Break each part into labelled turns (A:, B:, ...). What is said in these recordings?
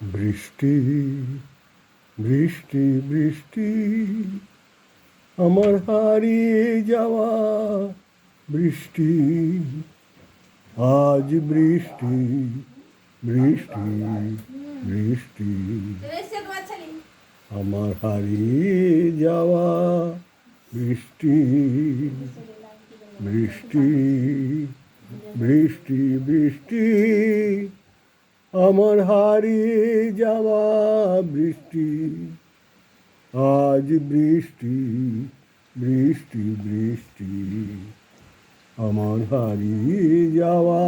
A: বৃষ্টি বৃষ্টি বৃষ্টি, আমার হারিয়ে যাওয়া বৃষ্টি। আজ বৃষ্টি বৃষ্টি বৃষ্টি, আমার হারিয়ে যাওয়া বৃষ্টি বৃষ্টি বৃষ্টি বৃষ্টি। আমার হারিয়ে যাওয়া বৃষ্টি, আজ বৃষ্টি বৃষ্টি বৃষ্টি। আমার হারিয়ে যাওয়া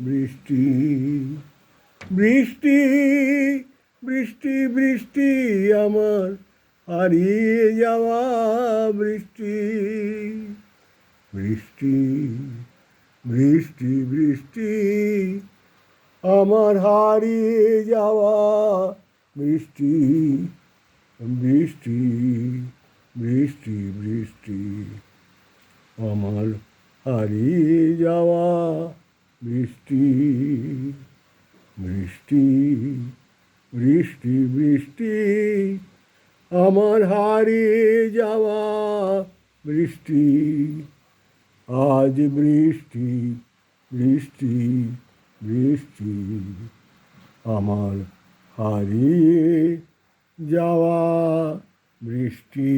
A: বৃষ্টি বৃষ্টি বৃষ্টি বৃষ্টি। আমার হারিয়ে যাওয়া বৃষ্টি বৃষ্টি বৃষ্টি বৃষ্টি। আমার হারিয়ে যাওয়া বৃষ্টি বৃষ্টি বৃষ্টি বৃষ্টি আমার হারিয়ে যাওয়া বৃষ্টি বৃষ্টি বৃষ্টি বৃষ্টি আমার হারিয়ে যাওয়া বৃষ্টি আজ বৃষ্টি বৃষ্টি বৃষ্টি আমার হারিয়ে যাওয়া বৃষ্টি